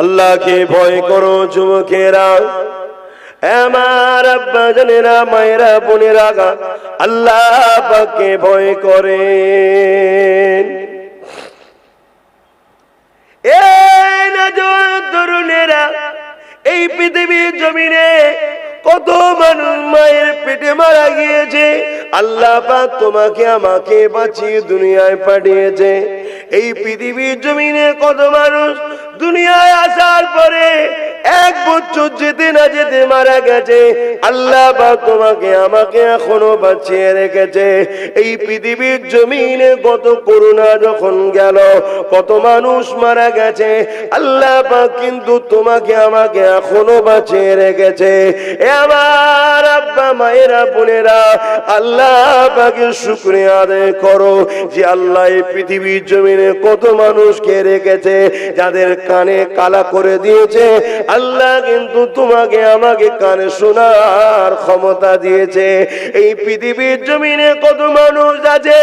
আল্লাহকে ভয় করো, যুবকেরা। আমার আব্বা জানেরা, মায়েরা, বোনেরা আল্লাহ পাকে ভয় এই তরুণেরা, এই পৃথিবীর জমিনে কত মানুষ মায়ের পেটে মারা গিয়েছে। আল্লাহ পাক তোমাকে, আমাকে বাঁচিয়ে দুনিয়ায় পাঠিয়েছে। এই পৃথিবীর জমিনে কত মানুষ দুনিয়ায় আসার পরে এক বছর যেতে না যেতে মারা গেছে। আল্লাহ পাক তোমাকে, আমাকে এখনও বাঁচিয়ে রেখেছে। এই পৃথিবীর জমিনে কত করুণা যখন গেল, কত মানুষ মারা গেছে। আল্লাহ বা কিন্তু তোমাকে, আমাকে এখনও বাঁচিয়ে রেখেছে। এ আমার আব্বা, মায়েরা, বোনেরা, আল্লাহ পাকে শুক্রিয়া আদায় করো যে আল্লাহ এই পৃথিবীর জমিনে কত মানুষকে রেখেছে, যাদের কানে কালা করে দিয়েছে। আল্লাহ কিন্তু তোমাকে আমাকে কানে শোনার ক্ষমতা দিয়েছে। এই পৃথিবীর জমিনে কত মানুষ আছে,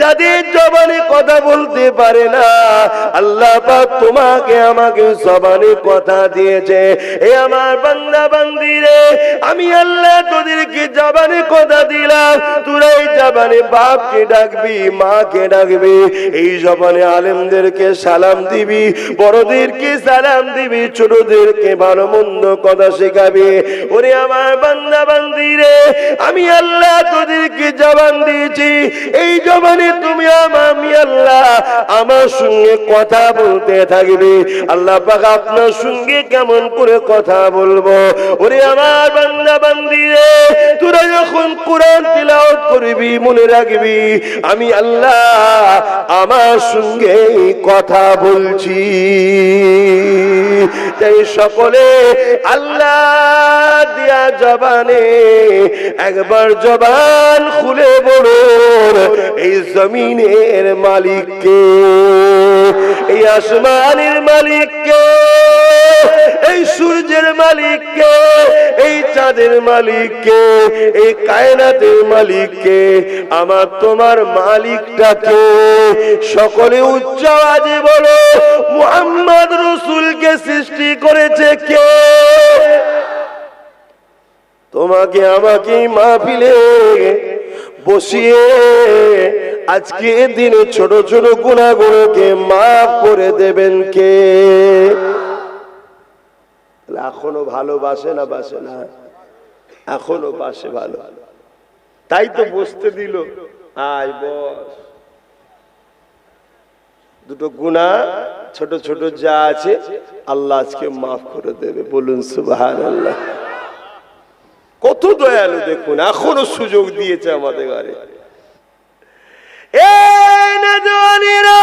যাদের জবানে কথা বলতে পারে না। আল্লাহ পাক তোমাকে আমাকে জবানে কথা দিয়েছে। এ আমার বাংলা বান্দিরে, আমি আল্লাহ তোদেরকে জবানে কথা দিলাম তোরা এই জবানে বাপকে ডাকবি, মাকে ডাকবি। এই জবানে আলেমদেরকে সালাম দিবি, বড়দেরকে সালাম দিবি, ছোটদেরকে ভালো মন্দ কথা শেখাবি। ওরে আমার বান্দা বান্দিরে আমি আল্লাহ তোদেরকে জবান দিয়েছি। এই জবানে তুমি আমার, আমি আল্লাহ আমার সঙ্গে কথা বলতে থাকবে। আল্লাহ পাক আপনার সঙ্গে কেমন করে কথা বলব? ওরে আমার বান্দা বান্দিরে তোরা যখন কোরআন তিলাওয়াত করবি, মনে রাখবি, আমি আল্লাহ আমার সঙ্গে কথা বলছি। তাই সকলে আল্লাহ দিয়া জবানে একবার জবান খুলে বলুন এই জমিনের মালিককে, এই আসমানের মালিককে। এই সূর্যের মালিককে এই চাঁদের মালিককে এই কায়নাতের মালিককে আমার তোমার মালিকটাকে সকলে উচ্চ আওয়াজে বলো, মুহাম্মদ রসুলকে সৃষ্টি করেছে কে? তোমাকে আমাকে মাহফিলে বসিয়ে আজকে দিনে ছোট ছোট গুণাগুলোকে মাফ করে দেবেন কে? এখনও ভালোবাসে না বাসে না? এখনও বাসে ভালো। তাই তো বসতে দিল। আয় বস। দুটো গুণা ছোট ছোট যা আছে আল্লাহ আজকে মাফ করে দেবে। বলুন আল্লাহ কত দয়ালু দেখুন এখনও সুযোগ দিয়েছে আমাদের ঘরে। নজওয়ানেরা,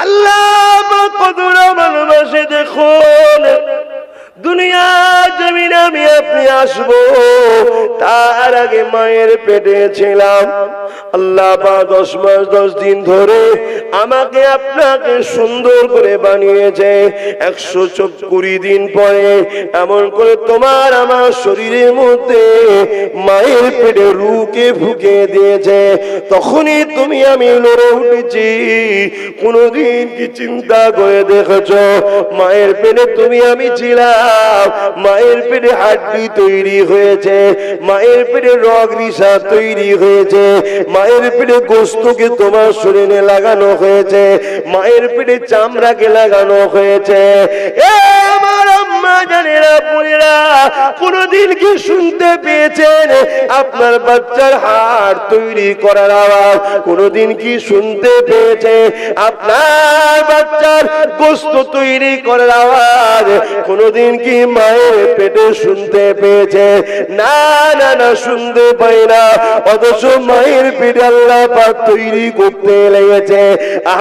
আল্লাহ কতটা ভালোবাসে দেখুন দুনিয়া জমিন আমি আপনি আসব। তার আগে মায়ের পেটে ছিলাম। আল্লাহ দশ মাস, দশ দিন ধরে আমাকে আপনাকে সুন্দর করে বানিয়েছে। একশো কুড়ি দিন পরে এমন করে তোমার আমার শরীরের মধ্যে মায়ের পেটে রুকে ফুকে দিয়েছে। তখনই তুমি আমি লড়ে উঠেছি। কোনদিন কি চিন্তা করে দেখেছ? মায়ের পেটে তুমি আমি ছিলাম। মায়ের পেটে হাড্ডি তৈরি হয়েছে, মায়ের পেটে রগ নিশা তৈরি হয়েছে, মায়ের পেটে গোস্তকে তোমার শরীরে লাগানো হয়েছে, মায়ের পেটে চামড়াকে লাগানো হয়েছে। এ আমার আম্মা জানেরা কোনদিন কি শুনতে পেয়েছেন? আপনার বাচ্চার হাড় তৈরি করার আওয়াজ কোনদিন কি শুনতে পেয়েছে? আপনার বাচ্চার গোস্ত তৈরি করার আওয়াজ কোনদিন কি মায়ের পেটে শুনতে পেয়েছে? না না না, শুনতে পাই না। অথচ মায়ের পেটে আল্লাহ তৈরি করতে লেগেছে।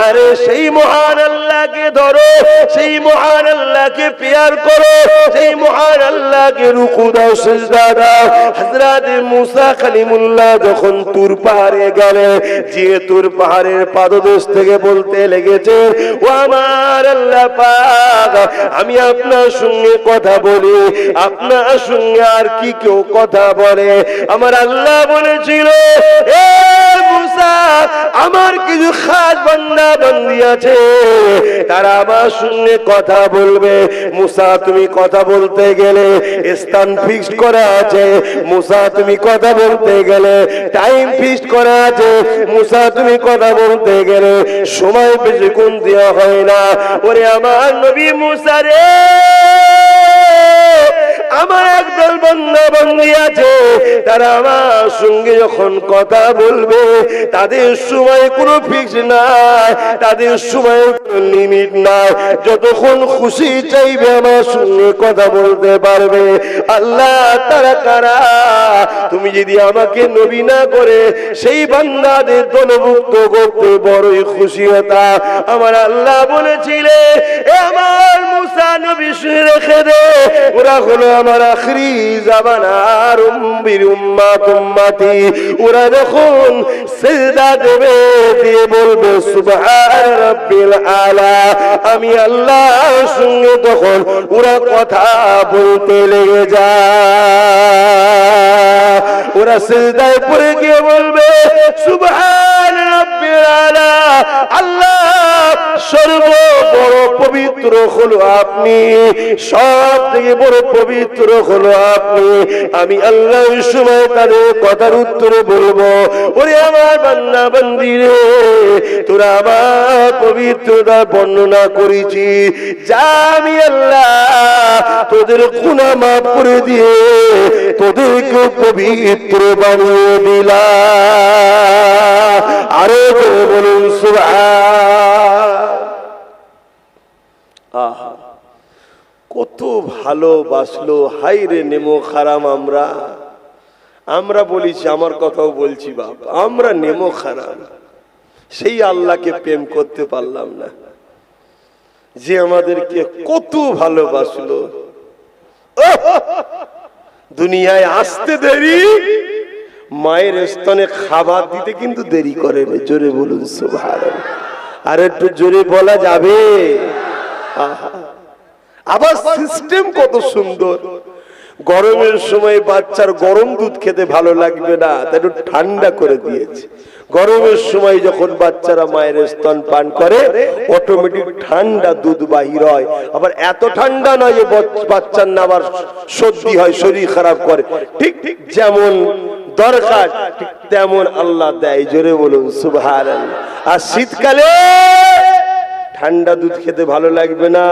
আরে সেই মহান আল্লাহকে ধরো, সেই মহান আল্লাহকে পেয়ার করো। সেই মহান আল্লাহকে রুকু দাও, সেজদা দাও। হযরত মুসা কালিমুল্লাহ যখন তুর পাহাড়ে গেলে, যে তুর পাহাড়ের পাদদেশ থেকে বলতে লেগেছে, ও আমার আল্লাহ পাক, আমি আপনার সঙ্গে কথা বলি, আপনার সঙ্গে আর কি কেউ কথা বলে। আমার আল্লাহ বলেছিল, এ মুসা, আমার কিছু খাস বান্দা বান্দি আছে, তারা আমার সঙ্গে কথা বলবে। মুসা, তুমি কথা বলতে গেলে স্থান ফিক্সড করা আছে। মুসা, তুমি কথা বলতে গেলে টাইম ফিক্সড করা আছে। মুসা, তুমি কথা বলতে গেলে সময় বেশি কোন দেওয়া হয় না। ওরে আমার নবী মুসা রে! আমার একদল বন্ধা বন্ধী আছে, তারা আমার সঙ্গে যখন কথা বলবে, তাদের সময় কোনো ফিক্স নাই, তাদের সময় লিমিট নাই। যতক্ষণ খুশি চাইবে আমার সঙ্গে কথা বলতে পারবে। আল্লাহ তারা কারা? তুমি যদি আমাকে নবী না করে, সেই বান্দাদের দলভুক্ত করতে বড়ই খুশি হতা আমার আল্লাহ বলেছিলে আমার মুসা নবী রেখে দে। ওরা হলো আমার আখরি উম্বির ওরা যখন সিজদা দেবে, দিয়ে বলবে, সুবহান রাব্বিল আলা। আমি আল্লাহর সঙ্গে তখন ওরা কথা বলতে লেগে যায়, ওরা সিজদায় পড়ে গিয়ে বলবে, সুবহান রাব্বিল আলা। আল্লাহ সর্ব বড় পবিত্র হলো আপনি। সব থেকে বড় পবিত্র হলো আপনি। আমি আল্লাহ সময় তাদের কথার উত্তরে বলব। ওরে আমার বান্না বান্দিরে, তোরা আমার পবিত্রতা বর্ণনা করেছি যা আমি আল্লাহ তোদের গুণা মাফ করে দিয়ে তোদেরকে পবিত্র বানিয়ে দিলাম। আরও বলুন, সুবহান। আহা, কত ভালোবাসলো হাই রে নেমো খারাম আমরা। আমরা বলিছি, আমার কথাও বলছি, বাপ, আমরা নেমো খারাম। সেই আল্লাহকে প্রেম করতে পারলাম না। যে আমাদেরকে কত ভালোবাসলো। দুনিয়ায় আসতে দেরি, মায়ের স্তনে খাবার দিতে কিন্তু দেরি করে জোরে বলুন, সুবহানাল্লাহ। আর একটু জোরে বলা যাবে? আবার সিস্টেম কত সুন্দর। গরমের সময় বাচ্চার গরম দুধ খেতে ভালো লাগবে না, তাই একটু ঠান্ডা করে দিয়েছে। গরমের সময় যখন বাচ্চারা মায়ের স্তন পান করে অটোমেটিক ঠান্ডা দুধ বাহির হয়। আবার এত ঠান্ডা নয় যে বাচ্চার না আবার সর্দি হয়, শরীর খারাপ করে। ঠিক ঠিক যেমন দরকার, ঠিক তেমন আল্লাহ দেয়। জোরে বলুন সুভার আর শীতকালে ঠান্ডা দুধ খেতে ভালো লাগবে না।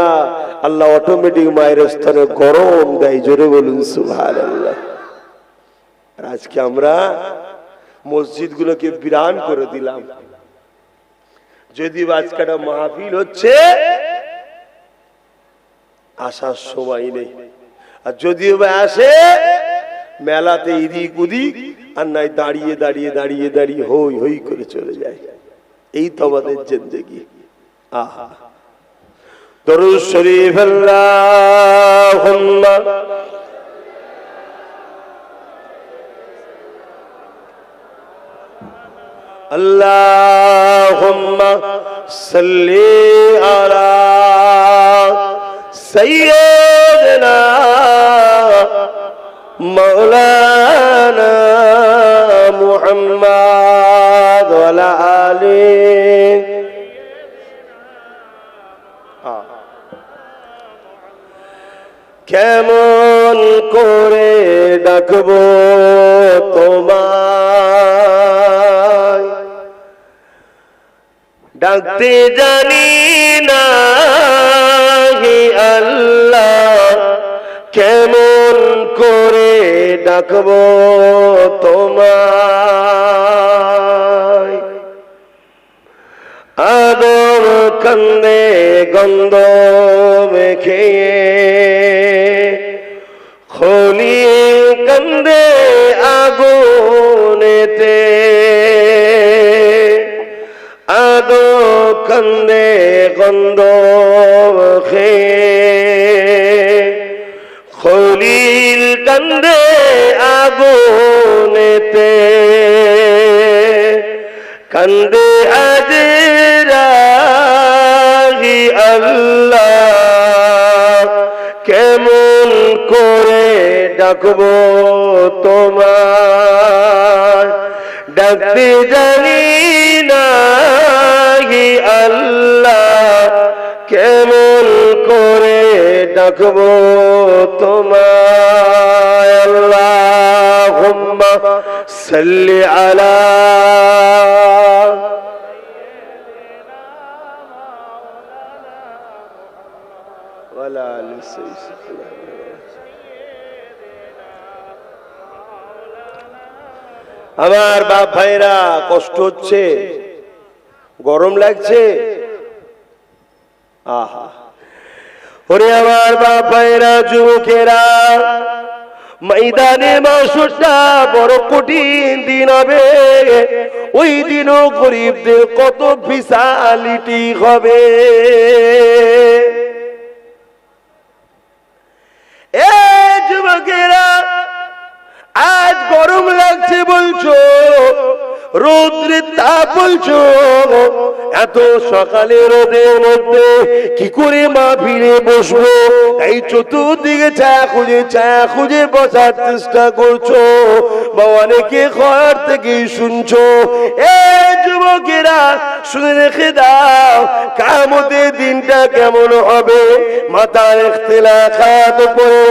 আল্লাহ অটোমেটিক মায়ের স্তনে গরম দেয়, জোরে বলুন সুভার আজকে আমরা মসজিদ গুলোকে বিরান করে দিলাম। যদি আজকাটা মাহফিল হচ্ছে, আসার সময় নেই। আর যদিও বা আসে, মেলাতে ইদিক উদিক আর নাই দাঁড়িয়ে দাঁড়িয়ে দাঁড়িয়ে দাঁড়িয়ে হই হই করে চলে যায়। এই তো আমাদের জিন্দগি। দরুদ শরীফ আল্লাহুম্মা। আল্লাহুম্মা সাল্লি আলা সাইয়্যিদিনা কেমন করে ডাকবো তোমায়? ডাকতে জানি না হে আল্লাহ, কেমন করে ডাকবো তোমায়? আদর কান্দে গন্ধ মেখে কান্দে আগুনেতে। আদো কান্দে গন্ধ খে খলিল কান্দে আগুনেতে। কান্দে আজরাহি আল্লাহ। ডাকব তোমার। ডাকতে জানি না আল্লাহ কেমন করে ডাকব তোমার। আল্লাহ সাল্লি আলা আমার বাপ ভাইরা, কষ্ট হচ্ছে, গরম লাগছে। আহা। আমার বাপ ভাইরা, যুবকেরা, ময়দানে মাসুরটা বড় কঠিন দিন হবে। ওই দিনও গরিবদের কত বিশালিটি হবে এ যুবকেরা আজ গরম লাগছে বলছো? রৌদ্রের তাপ বলছো? এত সকালে রোদের মধ্যে কি করে মা ভিড়ে বসবো? এই চতুর্দিকে ছায়া খুঁজে ছায়া খুঁজে বসার চেষ্টা করছ। বা অনেকে ঘর থেকে শুনছো। এ যুবকেরা শুনে রেখে দাও, কামতের দিনটা কেমন হবে? মাথার ইখতিলা খাত পরে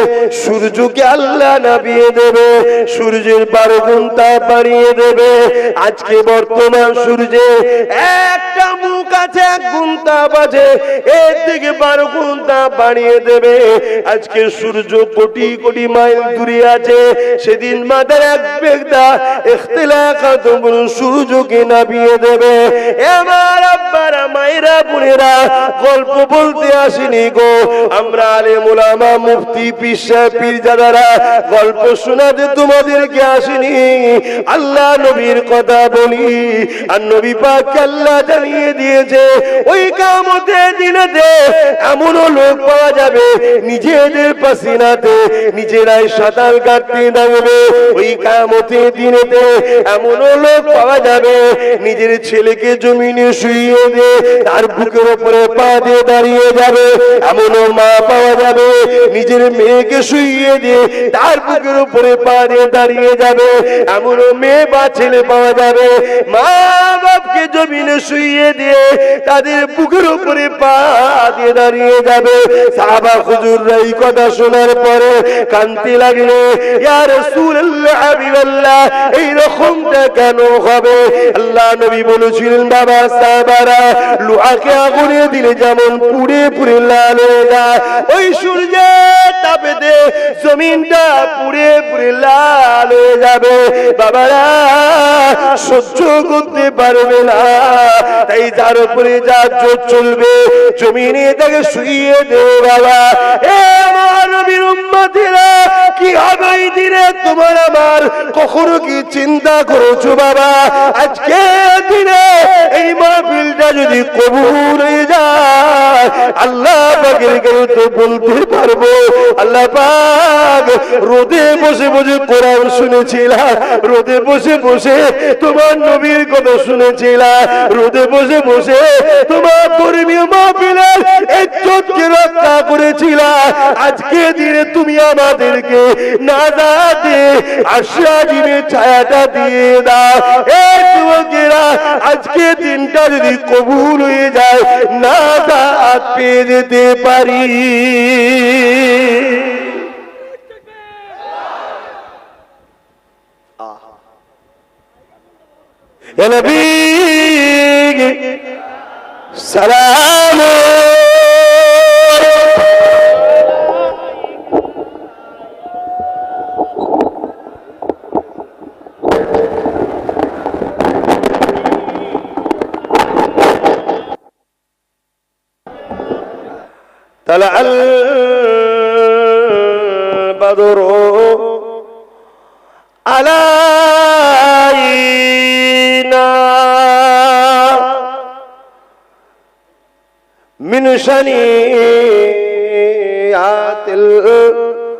সূর্যকে আল্লাহ নাবিয়ে দেবে, সূর্যের বারো ঘণ্টা বাড়িয়ে দেবে। আজকে বর্তমান সূর্যে একটা মুখ আছে, এক ঘণ্টা বাজে, এর থেকে বারো ঘণ্টা বাড়িয়ে দেবে। আজকে সূর্য কোটি কোটি মাইল দূরে আছে, সেদিন মাথার এক বেগদা ইখতিলা খাত সূর্যকে নাবিয়ে দেবে। এ আমার আব্বারা মায়েরা বোনেরা, গল্প বলতে আসিনি গো। আমরা আলে মুফতি পিসা পীরজাদারা গল্প শোনাতে তোমাদেরকে আসিনি। আল্লাহ নবীর কথা বলি, আর নবী পাক আল্লাহ জানিয়ে দিয়েছে, ওই কামতে দিনেতে এমনও লোক পাওয়া যাবে, নিজেদের পাসিনাতে নিজেরাই সাঁতার কাটতে থাকবে। ওই কামতে দিনেতে এমনও লোক পাওয়া যাবে, নিজের ছেলেকে জমিনে শুইয়ে দিয়ে তার বুকের উপরে পা দিয়ে দাঁড়িয়ে যাবে। মা পাওয়া যাবে, নিজের মেয়েকে দিয়ে তার বুকের উপরে পা দিয়ে দাঁড়িয়ে যাবে। মেয়ে বা ছেলে পাওয়া যাবে। মা বাপকে জমিনে শুইয়ে দিয়ে, তাদের বুকের উপরে পা দিয়ে দাঁড়িয়ে যাবে। হুজুররা এই কথা শোনার পরে কান্তি লাগল রকমটা কেন হবে? আল্লাহ নবী বলেছিলেন, বাবা লোহাকে আগুনে দিলে যেমন পুড়ে পুড়ে লাল হয়ে যায়। ওই তাপে দে জমিনটা পুড়ে পুড়ে লাল হয়ে যাবে। বাবারা, সহ্য করতে পারবে না। তাই যার উপরে যা জোর চলবে, জমিনে তাকে শুইয়ে দে বাবা। এ কি হবে দিনে? তোমার আমার কখনো কি চিন্তা করেছ বাবা? আজকে দিনে এই মাহফিলটা যদি কবুল হয়ে যায়, আল্লাহ পাকের কেউ তো বলতে পারব। আল্লাহ পাক রোদে বসে বসে কোরআন শুনেছিলাম, রোদে বসে বসে তোমার নবীর কথা শুনেছিলাম, রোদে বসে বসে তোমার ধর্মীয় মাহফিলের ইজ্জতকে রক্ষা করেছিলাম। আজকে দিনে তুমি আমাদেরকে না দাতে আশা দিনে ছায়াটা দিয়ে দাও। এই যুবকেরা, আজকে দিনটা যদি কবুল হয়ে যায় না দাঁত পেয়ে যেতে পারি। يا طلع البدر علينا من شنيعات الوداع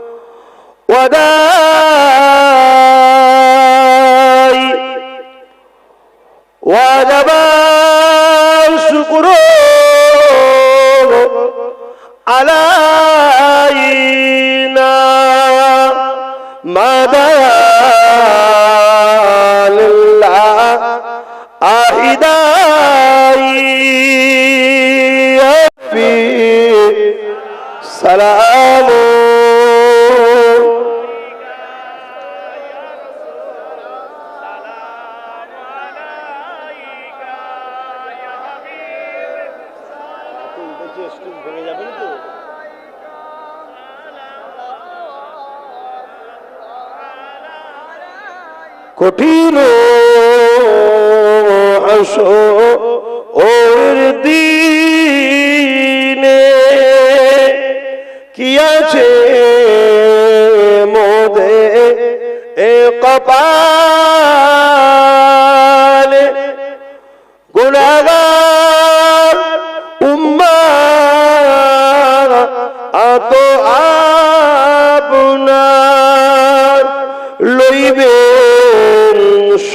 কঠিন আসো দিনে কি আছে মোদে? এ কপালে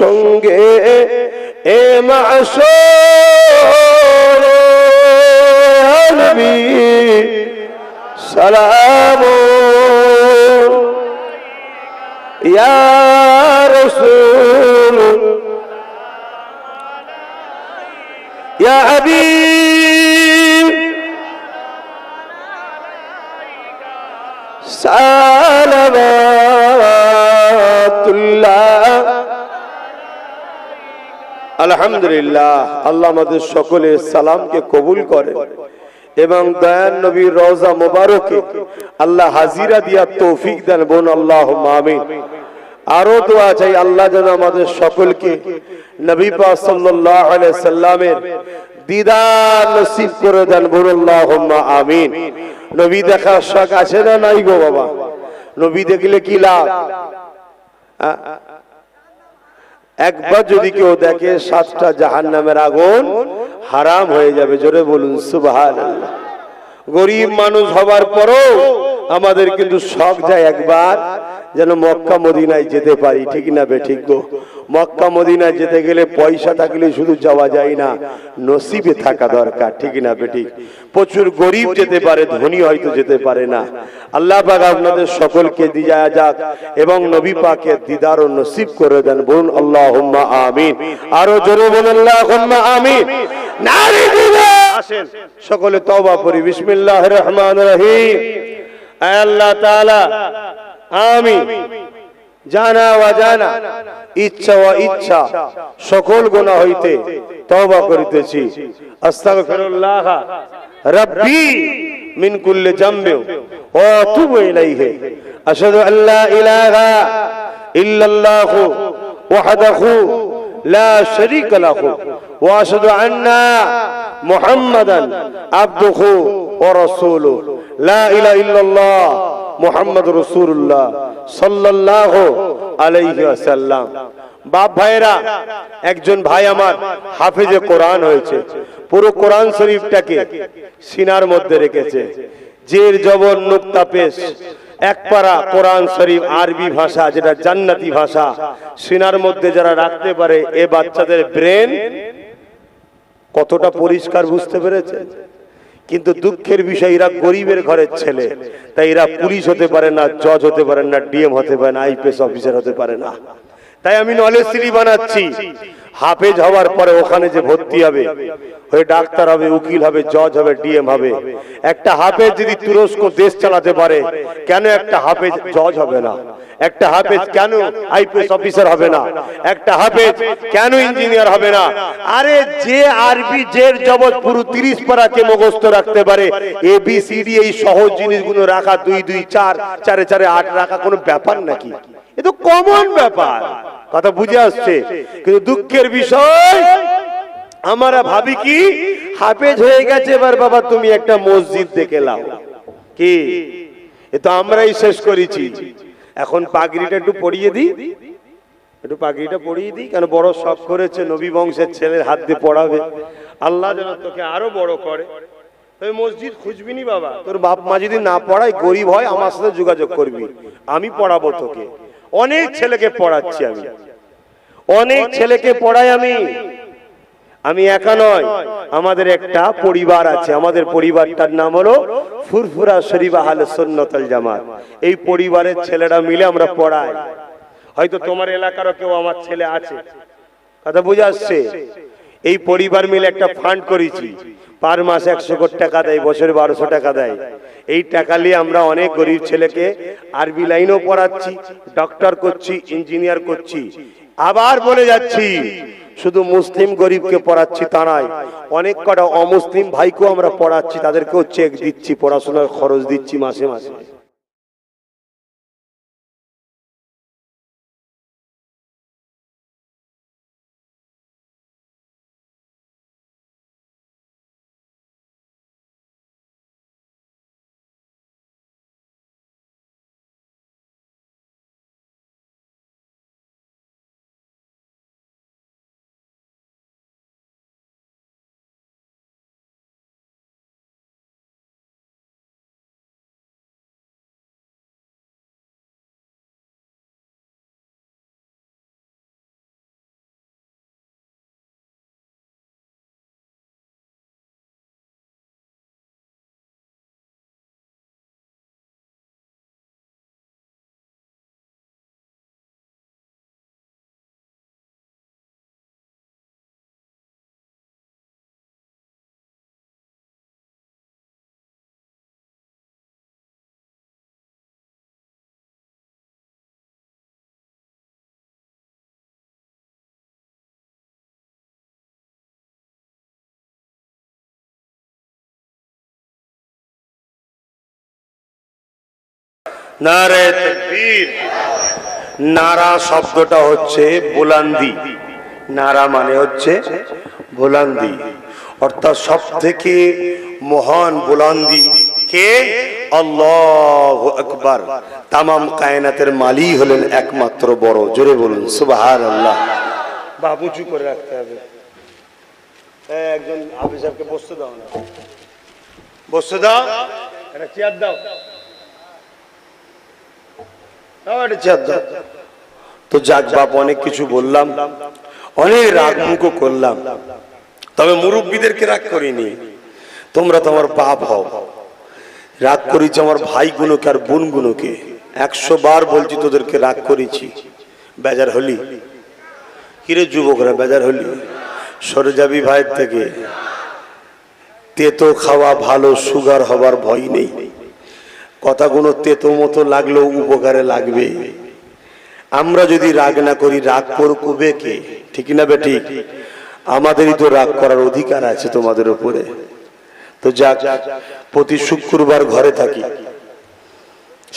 সঙ্গে এ মাস সালাম। ইয়ার রসুল ইয়া হাবিব। সালামাতুল্লাহ। আলহামদুলিল্লাহ, আল্লাহ আমাদের সকলের সালামকে কবুল করে এবং দয়ান নবীর রওজা মোবারকে আল্লাহ হাজিরা দিয়া তৌফিক দেন বোন আল্লাহ আমিন। আরও দোয়া চাই আল্লাহ যেন আমাদের সকলকে নবী পাক সাল্লাল্লাহু সাল্লামের দিদার নসিব করে দেন বোন আল্লাহ আমিন। নবী দেখার শখ আছে না নাই গো বাবা? নবী দেখলে কি লাভ? একবার যদি কেউ দেখে সাতটা জাহান নামের আগুন, হারাম হয়ে যাবে। জোরে বলুন সুবাহান গরিব মানুষ হবার পরও আমাদের কিন্তু শখ যায় একবার যেন মক্কা মদিনায় যেতে পারি ঠিক না বে ঠিক গো? মক্কা মদিনায় যেতে গেলে পয়সা থাকলে শুধু যাওয়া যায় না নসিবে থাকা দরকার ঠিক না বে ঠিক প্রচুর গরিব যেতে পারে ধনী হয়তো যেতে পারে না। আল্লাহ পাক আপনাদের সকলকে দিয়া যাক এবং নবী পাকের দিদার ও নসিব করে দেন বলুন আল্লাহ আমিন। আরও জোরে বলুন আল্লাহ আমিন। নারী দিবে আসেন। সকলে তওবা করি বিসমিল্লাহির রহমানির রহিম। আল্লাহ তাআলা আমি জানা ওয়া জানা, ইচ্ছা ওয়া ইচ্ছা, সকল গুনাহ হইতে তওবা করিতেছি। আস্তাগফিরুল্লাহ। রাব্বি মিন কুল্লি জামবি ওয়া আতুবু ইলাইহি। আশহাদু আল্লা ইলাহা ইল্লাল্লাহু ওয়াহদাহু লা শারীকা লাহু ওয়া আশহাদু আন্না মুহাম্মাদান আবদুহু ওয়া রাসূলুহু। লা ইলাহা ইল্লাল্লাহ। মোহাম্মদ রসুল্লাহ সাল্লাহ আলাইহি বাপ ভাইরা একজন ভাই আমার হাফিজে কোরআন হয়েছে। পুরো কোরআন শরীফটাকে সিনার মধ্যে রেখেছে। জের, জবর, নুক্তা, পেশ এক পারা কোরআন শরীফ, আরবি ভাষা, যেটা জান্নাতি ভাষা, সিনার মধ্যে যারা রাখতে পারে এ বাচ্চাদের ব্রেন কতটা পরিষ্কার বুঝতে পেরেছে? কিন্তু দুঃখের বিষয়, এরা গরিবের ঘরের ছেলে। তাই এরা পুলিশ হতে পারে না, জজ হতে পারে না, ডিএম হতে পারে না, আইপিএস অফিসার হতে পারে না। তাই আমি নলেজ সিলি বানাচ্ছি। হাফেজ হওয়ার পরে ওখানে যে ভর্তি হবে, হয়ে ডাক্তার হবে, উকিল হবে, জজ হবে, ডিএম হবে। একটা হাফেজ যদি তুরস্ক দেশ চালাতে পারে, কেন একটা হাফেজ জজ হবে না? একটা হাফেজ কেন আইপিএস অফিসার হবে না? একটা হাফেজ কেন ইঞ্জিনিয়ার হবে না? আরে যে আরবি জের জবত পুরো তিরিশ পারাকে মুখস্থ রাখতে পারে এ বি সি ডি এই সহজ জিনিসগুলো রাখা দুই দুই, চার, চারে চারে, আট রাখা কোনো ব্যাপার নাকি? এ তো কমন ব্যাপার। কথা বুঝে আসছে। কিন্তু দুঃখের বিষয়, আমরা ভাবি কি? হাফেজ হয়ে গেছে, এবার বাবা তুমি একটা মসজিদ দেখে লাও কি? এ তো আমরাই শেষ করেছি। এখন পাগড়িটা একটু পরিয়ে দিই। একটু পাগড়িটা পরিয়ে দিই, কেন বড় শখ করেছে, নবী বংশের ছেলের হাত দিয়ে পড়াবে। আল্লাহ যেন তোকে আরও বড় করে। তুই মসজিদ খুঁজবি নি বাবা? তোর বাপ মা যদি না পড়ায়, গরিব হয়, আমার সাথে যোগাযোগ করবি। আমি পড়াবো তোকে। অনেক ছেলেকে পড়াচ্ছি আমি। অনেক ছেলেকে পড়াই আমি। আমি। একা নয় আমাদের একটা পরিবার আছে। আমাদের পরিবারটার নাম হলো ফুরফুরা শরীফ আহলে সুন্নতুল জামাত। এই পরিবারের ছেলেরা মিলে আমরা পড়াই। হয়তো তোমার এলাকারও কেউ আমার ছেলে আছে। কথা বুঝে আসছে এই পরিবার মিলে একটা ফান্ড করেছি। পার মাস একশো কোটি টাকা দেয়, বছরে বারোশো টাকা দেয়। এই টাকা নিয়ে আমরা অনেক গরিব ছেলেকে আরবি লাইনও পড়াচ্ছি ডক্টর করছি ইঞ্জিনিয়ার করছি। আবার বলে যাচ্ছি, শুধু মুসলিম গরিবকে পড়াচ্ছি তা নয়, অনেক কটা অমুসলিম ভাইকেও আমরা পড়াচ্ছি, তাদেরকেও চেক দিচ্ছি, পড়াশোনার খরচ দিচ্ছি মাসে মাসে। নারে নারা শব্দটা হচ্ছে বুলান্দি। নারা মানে হচ্ছে বুলান্দি। অর্থাৎ সব থেকে মহান বুলান্দি কে? আল্লাহ আকবার। তামাম কায়নাতের মালি হলেন একমাত্র বড়। জোরে বলুন সুবাহান আল্লাহ বাবুচু করে রাখতে হবে। একজন অফিসারকে বসতে দাও না। বসতে দাও। একটা চেয়ার দাও। তো যাক বাপ অনেক কিছু বললাম। অনেক রাগ মুখও করলাম। তবে মুরব্বীদেরকে রাগ করিনি। তোমরা তো আমার বাপ হও। রাগ করেছি আমার ভাইগুলোকে আর বোনগুলোকে। একশো বার বলছি তোদেরকে রাগ করেছি। বেজার হলি। কিরে যুবকরা, বেজার হলি? সরে যাবি ভাইয়ের থেকে। তেতো খাওয়া ভালো, সুগার হবার ভয় নেই। কথাগুলো তেতো মতো লাগলেও উপকারে লাগবে। আমরা যদি রাগ না করি, রাগ করবে কে ঠিক না বে ঠিক? আমাদেরই তো রাগ করার অধিকার আছে তোমাদের উপরে। তো যাক, প্রতি শুক্রবার ঘরে থাকি।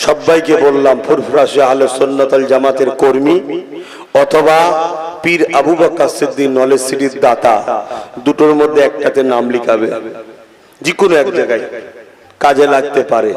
সবাইকে বললাম ফুরফুরাশে আলো সন্ন্যতাল জামাতের কর্মী অথবা পীর আবু বক্কা সিদ্দিক নলেজ সিটির দাতা, দুটোর মধ্যে একটাতে নাম লিখাবে। যে কোনো এক জায়গায় কাজে লাগতে পারে।